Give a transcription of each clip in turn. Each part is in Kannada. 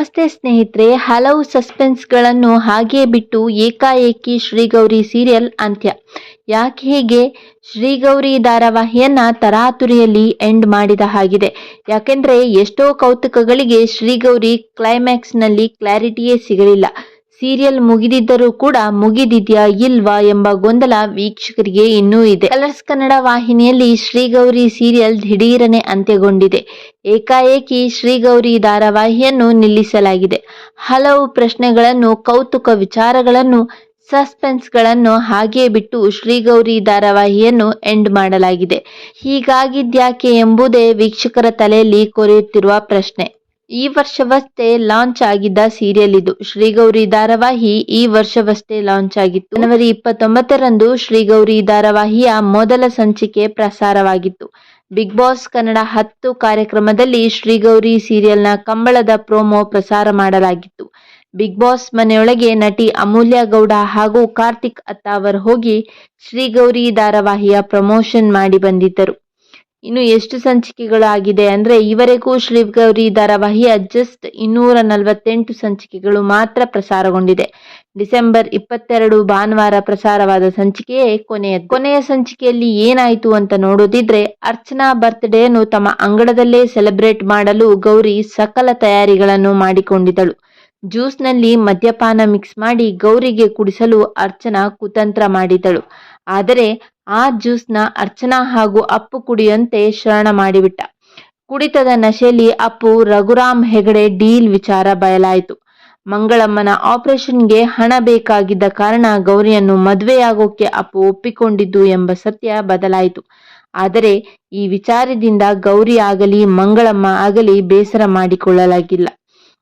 ನಮಸ್ತೆ ಸ್ನೇಹಿತರೆ, ಹಲವು ಸಸ್ಪೆನ್ಸ್ಗಳನ್ನು ಹಾಗೆ ಬಿಟ್ಟು ಏಕಾಏಕಿ ಶ್ರೀಗೌರಿ ಸೀರಿಯಲ್ ಅಂತ್ಯ. ಯಾಕೆ ಹೀಗೆ? ಶ್ರೀಗೌರಿ ಧಾರಾವಾಹಿಯನ್ನ ತರಾತುರಿಯಲ್ಲಿ ಎಂಡ್ ಮಾಡಿದ ಹಾಗಿದೆ. ಯಾಕೆಂದ್ರೆ ಎಷ್ಟೋ ಕೌತುಕಗಳಿಗೆ ಶ್ರೀಗೌರಿ ಕ್ಲೈಮ್ಯಾಕ್ಸ್ನಲ್ಲಿ ಕ್ಲಾರಿಟಿಯೇ ಸಿಗಲಿಲ್ಲ. ಸೀರಿಯಲ್ ಮುಗಿದಿದ್ದರೂ ಕೂಡ ಮುಗಿದಿದ್ಯಾ ಇಲ್ವಾ ಎಂಬ ಗೊಂದಲ ವೀಕ್ಷಕರಿಗೆ ಇನ್ನೂ ಇದೆ. ಕಲರ್ಸ್ ಕನ್ನಡ ವಾಹಿನಿಯಲ್ಲಿ ಶ್ರೀಗೌರಿ ಸೀರಿಯಲ್ ದಿಢೀರನೆ ಅಂತ್ಯಗೊಂಡಿದೆ. ಏಕಾಏಕಿ ಶ್ರೀಗೌರಿ ಧಾರಾವಾಹಿಯನ್ನು ನಿಲ್ಲಿಸಲಾಗಿದೆ. ಹಲವು ಪ್ರಶ್ನೆಗಳನ್ನು, ಕೌತುಕ ವಿಚಾರಗಳನ್ನು, ಸಸ್ಪೆನ್ಸ್ಗಳನ್ನು ಹಾಗೆ ಬಿಟ್ಟು ಶ್ರೀಗೌರಿ ಧಾರಾವಾಹಿಯನ್ನು ಎಂಡ್ ಮಾಡಲಾಗಿದೆ. ಹೀಗಾಗಿದ್ಯಾಕೆ ಎಂಬುದೇ ವೀಕ್ಷಕರ ತಲೆಯಲ್ಲಿ ಕೊರೆಯುತ್ತಿರುವ ಪ್ರಶ್ನೆ. ಈ ವರ್ಷವಷ್ಟೇ ಲಾಂಚ್ ಆಗಿದ್ದ ಸೀರಿಯಲ್ ಇದು. ಶ್ರೀಗೌರಿ ಧಾರಾವಾಹಿ ಈ ವರ್ಷವಷ್ಟೇ ಲಾಂಚ್ ಆಗಿತ್ತು. ಜನವರಿ ಇಪ್ಪತ್ತೊಂಬತ್ತರಂದು ಶ್ರೀಗೌರಿ ಧಾರಾವಾಹಿಯ ಮೊದಲ ಸಂಚಿಕೆ ಪ್ರಸಾರವಾಗಿತ್ತು. ಬಿಗ್ ಬಾಸ್ ಕನ್ನಡ ಹತ್ತು ಕಾರ್ಯಕ್ರಮದಲ್ಲಿ ಶ್ರೀಗೌರಿ ಸೀರಿಯಲ್ನ ಕಂಬಳದ ಪ್ರೋಮೋ ಪ್ರಸಾರ ಮಾಡಲಾಗಿತ್ತು. ಬಿಗ್ ಬಾಸ್ ಮನೆಯೊಳಗೆ ನಟಿ ಅಮೂಲ್ಯ ಗೌಡ ಹಾಗೂ ಕಾರ್ತಿಕ್ ಅತ್ತಾವರ್ ಹೋಗಿ ಶ್ರೀಗೌರಿ ಧಾರಾವಾಹಿಯ ಪ್ರಮೋಷನ್ ಮಾಡಿ ಬಂದಿದ್ದರು. ಇನ್ನು ಎಷ್ಟು ಸಂಚಿಕೆಗಳಾಗಿದೆ ಅಂದರೆ ಈವರೆಗೂ ಶ್ರೀಗೌರಿ ಧಾರಾವಾಹಿಯ ಜಸ್ಟ್ ಇನ್ನೂರ ನಲವತ್ತೆಂಟು ಸಂಚಿಕೆಗಳು ಮಾತ್ರ ಪ್ರಸಾರಗೊಂಡಿದೆ. ಡಿಸೆಂಬರ್ ಇಪ್ಪತ್ತೆರಡು ಭಾನುವಾರ ಪ್ರಸಾರವಾದ ಸಂಚಿಕೆಯೇ ಕೊನೆಯ ಕೊನೆಯ ಸಂಚಿಕೆಯಲ್ಲಿ ಏನಾಯಿತು ಅಂತ ನೋಡೋದಿದ್ರೆ ಅರ್ಚನಾ ಬರ್ತ್ಡೇಯನ್ನು ತಮ್ಮ ಅಂಗಳದಲ್ಲೇ ಸೆಲೆಬ್ರೇಟ್ ಮಾಡಲು ಗೌರಿ ಸಕಲ ತಯಾರಿಗಳನ್ನು ಮಾಡಿಕೊಂಡಿದ್ದಳು. ಜ್ಯೂಸ್ನಲ್ಲಿ ಮದ್ಯಪಾನ ಮಿಕ್ಸ್ ಮಾಡಿ ಗೌರಿಗೆ ಕುಡಿಸಲು ಅರ್ಚನಾ ಕುತಂತ್ರ ಮಾಡಿದಳು ಆದರೆ ಆ ಜ್ಯೂಸ್ನ ಅರ್ಚನಾ ಹಾಗೂ ಅಪ್ಪು ಕುಡಿಯುವಂತೆ ಶರಣ ಮಾಡಿಬಿಟ್ಟ. ಕುಡಿತದ ನಶೆಯಲ್ಲಿ ಅಪ್ಪು ರಘುರಾಮ್ ಹೆಗಡೆ ಡೀಲ್ ವಿಚಾರ ಬಯಲಾಯಿತು. ಮಂಗಳಮ್ಮನ ಆಪರೇಷನ್ಗೆ ಹಣ ಬೇಕಾಗಿದ್ದ ಕಾರಣ ಗೌರಿಯನ್ನು ಮದುವೆಯಾಗೋಕೆ ಅಪ್ಪು ಒಪ್ಪಿಕೊಂಡಿದ್ದು ಎಂಬ ಸತ್ಯ ಬದಲಾಯಿತು. ಆದರೆ ಈ ವಿಚಾರದಿಂದ ಗೌರಿ ಆಗಲಿ ಮಂಗಳಮ್ಮ ಆಗಲಿ ಬೇಸರ ಮಾಡಿಕೊಳ್ಳಲಾಗಿಲ್ಲ.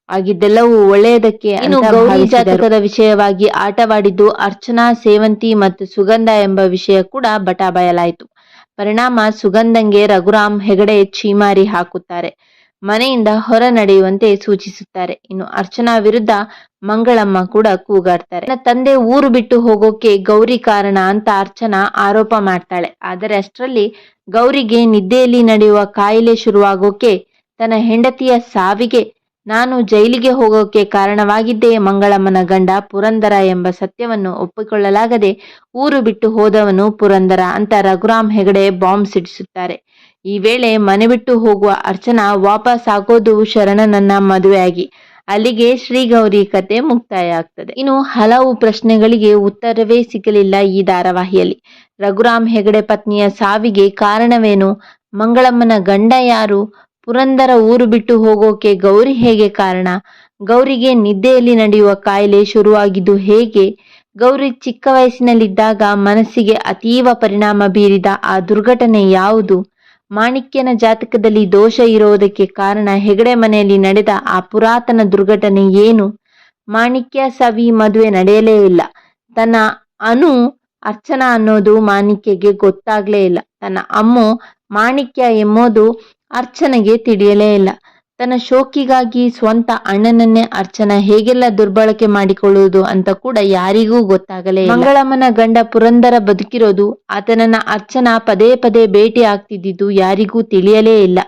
ಆಗಿದ್ದೆಲ್ಲವೂ ಒಳ್ಳೆಯದಕ್ಕೆ ಇನ್ನು ಗೌರಿ ಜಾತಕದ ವಿಷಯವಾಗಿ ಆಟವಾಡಿದ್ದು ಅರ್ಚನಾ ಸೇವಂತಿ ಮತ್ತು ಸುಗಂಧ ಎಂಬ ವಿಷಯ ಕೂಡ ಬಟ ಬಯಲಾಯಿತು. ಪರಿಣಾಮ ಸುಗಂಧಂಗೆ ರಘುರಾಮ್ ಹೆಗಡೆ ಚೀಮಾರಿ ಹಾಕುತ್ತಾರೆ. ಮನೆಯಿಂದ ಹೊರ ನಡೆಯುವಂತೆ ಸೂಚಿಸುತ್ತಾರೆ. ಇನ್ನು ಅರ್ಚನಾ ವಿರುದ್ಧ ಮಂಗಳಮ್ಮ ಕೂಡ ಕೂಗಾಡ್ತಾರೆ. ನನ್ನ ತಂದೆ ಊರು ಬಿಟ್ಟು ಹೋಗೋಕೆ ಗೌರಿ ಕಾರಣ ಅಂತ ಅರ್ಚನಾ ಆರೋಪ ಮಾಡ್ತಾಳೆ. ಆದರೆ ಅಷ್ಟರಲ್ಲಿ ಗೌರಿಗೆ ನಿದ್ದೆಯಲ್ಲಿ ನಡೆಯುವ ಕಾಯಿಲೆ ಶುರುವಾಗೋಕೆ ತನ್ನ ಹೆಂಡತಿಯ ಸಾವಿಗೆ ನಾನು ಜೈಲಿಗೆ ಹೋಗೋಕೆ ಕಾರಣವಾಗಿದ್ದೇ ಮಂಗಳಮ್ಮನ ಗಂಡ ಪುರಂದರ ಎಂಬ ಸತ್ಯವನ್ನು ಒಪ್ಪಿಕೊಳ್ಳಲಾಗದೆ ಊರು ಬಿಟ್ಟು ಹೋದವನು ಪುರಂದರ ಅಂತ ರಘುರಾಮ್ ಹೆಗಡೆ ಬಾಂಬ್ ಸಿಡಿಸುತ್ತಾರೆ. ಈ ವೇಳೆ ಮನೆ ಬಿಟ್ಟು ಹೋಗುವ ಅರ್ಚನಾ ವಾಪಸ್ ಆಗೋದು ಶರಣನನ್ನ ಮದುವೆಯಾಗಿ. ಅಲ್ಲಿಗೆ ಶ್ರೀಗೌರಿ ಕತೆ ಮುಕ್ತಾಯ ಆಗ್ತದೆ ಇನ್ನು ಹಲವು ಪ್ರಶ್ನೆಗಳಿಗೆ ಉತ್ತರವೇ ಸಿಗಲಿಲ್ಲ ಈ ಧಾರಾವಾಹಿಯಲ್ಲಿ. ರಘುರಾಮ್ ಹೆಗಡೆ ಪತ್ನಿಯ ಸಾವಿಗೆ ಕಾರಣವೇನು? ಮಂಗಳಮ್ಮನ ಗಂಡ ಯಾರು? ಪುರಂದರ ಊರು ಬಿಟ್ಟು ಹೋಗೋಕೆ ಗೌರಿ ಹೇಗೆ ಕಾರಣ? ಗೌರಿಗೆ ನಿದ್ದೆಯಲ್ಲಿ ನಡೆಯುವ ಕಾಯಿಲೆ ಶುರುವಾಗಿದ್ದು ಹೇಗೆ? ಗೌರಿ ಚಿಕ್ಕ ವಯಸ್ಸಿನಲ್ಲಿದ್ದಾಗ ಮನಸ್ಸಿಗೆ ಅತೀವ ಪರಿಣಾಮ ಬೀರಿದ ಆ ದುರ್ಘಟನೆ ಯಾವುದು? ಮಾಣಿಕ್ಯನ ಜಾತಕದಲ್ಲಿ ದೋಷ ಇರುವುದಕ್ಕೆ ಕಾರಣ ಹೆಗಡೆ ಮನೆಯಲ್ಲಿ ನಡೆದ ಆ ಪುರಾತನ ದುರ್ಘಟನೆ ಏನು? ಮಾಣಿಕ್ಯ ಸವಿ ಮದುವೆ ನಡೆಯಲೇ ಇಲ್ಲ. ತನ್ನ ಅನು ಅರ್ಚನಾ ಅನ್ನೋದು ಮಾಣಿಕ್ಯಗೆ ಗೊತ್ತಾಗ್ಲೇ ಇಲ್ಲ. ತನ್ನ ಅಮ್ಮು ಮಾಣಿಕ್ಯ ಎಂಬುದು ಅರ್ಚನೆಗೆ ತಿಳಿಯಲೇ ಇಲ್ಲ. ತನ್ನ ಶೋಕಿಗಾಗಿ ಸ್ವಂತ ಅಣ್ಣನನ್ನೇ ಅರ್ಚನ ಹೇಗೆಲ್ಲ ದುರ್ಬಳಕೆ ಮಾಡಿಕೊಳ್ಳುವುದು ಅಂತ ಕೂಡ ಯಾರಿಗೂ ಗೊತ್ತಾಗಲೇ ಮಂಗಳಮ್ಮನ ಗಂಡ ಪುರಂದರ ಬದುಕಿರೋದು ಆತನನ್ನ ಅರ್ಚನ ಪದೇ ಪದೇ ಭೇಟಿ ಆಗ್ತಿದ್ದಿದ್ದು ಯಾರಿಗೂ ತಿಳಿಯಲೇ ಇಲ್ಲ.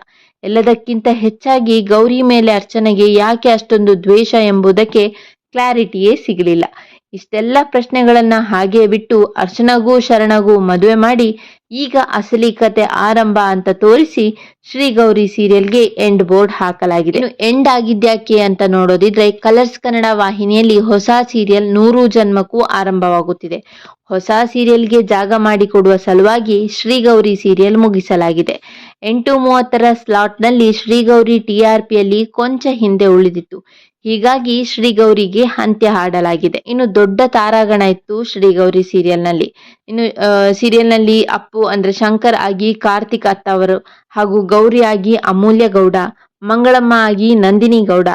ಎಲ್ಲದಕ್ಕಿಂತ ಹೆಚ್ಚಾಗಿ ಗೌರಿ ಮೇಲೆ ಅರ್ಚನೆಗೆ ಯಾಕೆ ಅಷ್ಟೊಂದು ದ್ವೇಷ ಎಂಬುದಕ್ಕೆ ಕ್ಲಾರಿಟಿಯೇ ಸಿಗಲಿಲ್ಲ. ಇಷ್ಟೆಲ್ಲ ಪ್ರಶ್ನೆಗಳನ್ನ ಹಾಗೆ ಬಿಟ್ಟು ಅರ್ಚನಗೂ ಶರಣಗೂ ಮದುವೆ ಮಾಡಿ ಈಗ ಅಸಲಿ ಕತೆ ಆರಂಭ ಅಂತ ತೋರಿಸಿ ಶ್ರೀ ಗೌರಿ ಸೀರಿಯಲ್ಗೆ ಎಂಡ್ ಬೋರ್ಡ್ ಹಾಕಲಾಗಿದೆ. ಎಂಡ್ ಆಗಿದ್ಯಾಕೆ ಅಂತ ನೋಡೋದಿದ್ರೆ ಕಲರ್ಸ್ ಕನ್ನಡ ವಾಹಿನಿಯಲ್ಲಿ ಹೊಸ ಸೀರಿಯಲ್ ನೂರು ಜನ್ಮಕ್ಕೂ ಆರಂಭವಾಗುತ್ತಿದೆ. ಹೊಸ ಸೀರಿಯಲ್ಗೆ ಜಾಗ ಮಾಡಿಕೊಡುವ ಸಲುವಾಗಿ ಶ್ರೀಗೌರಿ ಸೀರಿಯಲ್ ಮುಗಿಸಲಾಗಿದೆ. ಎಂಟು ಮೂವತ್ತರ ಸ್ಲಾಟ್ನಲ್ಲಿ ಶ್ರೀಗೌರಿ ಟಿಆರ್ಪಿಯಲ್ಲಿ ಕೊಂಚ ಹಿಂದೆ ಉಳಿದಿತ್ತು. ಹೀಗಾಗಿ ಶ್ರೀಗೌರಿಗೆ ಅಂತ್ಯ ಹಾಡಲಾಗಿದೆ. ಇನ್ನು ದೊಡ್ಡ ತಾರಾಗಣ ಇತ್ತು ಶ್ರೀಗೌರಿ ಸೀರಿಯಲ್ನಲ್ಲಿ. ಇನ್ನು ಸೀರಿಯಲ್ನಲ್ಲಿ ಅಪ್ಪು ಅಂದ್ರೆ ಶಂಕರ್ ಆಗಿ ಕಾರ್ತಿಕ್ ಅತ್ತ ಅವರು ಹಾಗೂ ಗೌರಿ ಆಗಿ ಅಮೂಲ್ಯ ಗೌಡ, ಮಂಗಳಮ್ಮ ಆಗಿ ನಂದಿನಿ ಗೌಡ,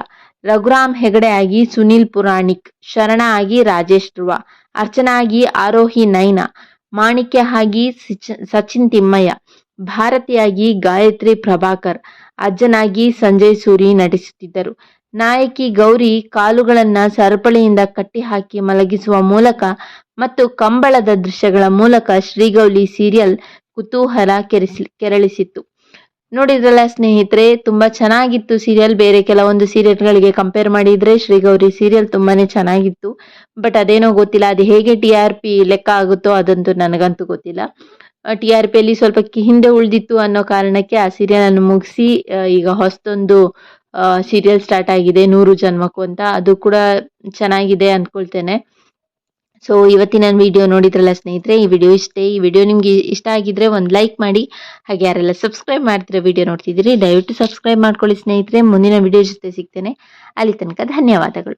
ರಘುರಾಮ್ ಹೆಗಡೆ ಆಗಿ ಸುನಿಲ್ ಪುರಾಣಿಕ್, ಶರಣ ಆಗಿ ರಾಜೇಶ್ ಧ್ರುವ, ಅರ್ಚನಾ ಆಗಿ ಆರೋಹಿ ನೈನಾ, ಮಾಣಿಕ್ಯ ಆಗಿ ಸಚಿನ್ ತಿಮ್ಮಯ್ಯ, ಭಾರತಿಯಾಗಿ ಗಾಯತ್ರಿ ಪ್ರಭಾಕರ್, ಅಜ್ಜನಾಗಿ ಸಂಜಯ್ ಸೂರಿ ನಟಿಸುತ್ತಿದ್ದರು. ನಾಯಕಿ ಗೌರಿ ಕಾಲುಗಳನ್ನ ಸರಪಳಿಯಿಂದ ಕಟ್ಟಿಹಾಕಿ ಮಲಗಿಸುವ ಮೂಲಕ ಮತ್ತು ಕಂಬಳದ ದೃಶ್ಯಗಳ ಮೂಲಕ ಶ್ರೀಗೌಲಿ ಸೀರಿಯಲ್ ಕುತೂಹಲ ಕೆರಳಿಸಿತ್ತು. ನೋಡಿದ್ರಲ್ಲ ಸ್ನೇಹಿತರೆ, ತುಂಬಾ ಚೆನ್ನಾಗಿತ್ತು ಸೀರಿಯಲ್ ಬೇರೆ ಕೆಲವೊಂದು ಸೀರಿಯಲ್ಗಳಿಗೆ ಕಂಪೇರ್ ಮಾಡಿದ್ರೆ ಶ್ರೀಗೌರಿ ಸೀರಿಯಲ್ ತುಂಬಾನೇ ಚೆನ್ನಾಗಿತ್ತು. ಬಟ್ ಅದೇನೋ ಗೊತ್ತಿಲ್ಲ, ಅದು ಹೇಗೆ ಟಿ ಆರ್ ಪಿ ಲೆಕ್ಕ ಆಗುತ್ತೋ ಅದಂತೂ ನನಗಂತೂ ಗೊತ್ತಿಲ್ಲ. ಟಿ ಆರ್ ಪಿಯಲ್ಲಿ ಸ್ವಲ್ಪ ಹಿಂದೆ ಉಳಿದಿತ್ತು ಅನ್ನೋ ಕಾರಣಕ್ಕೆ ಆ ಸೀರಿಯಲ್ ಅನ್ನು ಮುಗಿಸಿ ಈಗ ಹೊಸದೊಂದು ಸೀರಿಯಲ್ ಸ್ಟಾರ್ಟ್ ಆಗಿದೆ, ನೂರು ಜನ್ಮಕ್ಕೂ ಅಂತ. ಅದು ಕೂಡ ಚೆನ್ನಾಗಿದೆ ಅಂದ್ಕೊಳ್ತೇನೆ ಸೊ ಇವತ್ತಿನ ವಿಡಿಯೋ ನೋಡಿದ್ರಲ್ಲ ಸ್ನೇಹಿತರೆ, ಈ ವಿಡಿಯೋ ಇಷ್ಟೇ. ಈ ವಿಡಿಯೋ ನಿಮ್ಗೆ ಇಷ್ಟ ಆಗಿದ್ರೆ ಒಂದು ಲೈಕ್ ಮಾಡಿ. ಹಾಗೆ ಯಾರೆಲ್ಲ ಸಬ್ಸ್ಕ್ರೈಬ್ ಮಾಡ್ತಿರೋ ವಿಡಿಯೋ ನೋಡ್ತಿದ್ದೀರಿ, ದಯವಿಟ್ಟು ಸಬ್ಸ್ಕ್ರೈಬ್ ಮಾಡ್ಕೊಳ್ಳಿ ಸ್ನೇಹಿತರೆ. ಮುಂದಿನ ವಿಡಿಯೋ ಜೊತೆ ಸಿಗ್ತೇನೆ. ಅಲ್ಲಿ ತನಕ ಧನ್ಯವಾದಗಳು.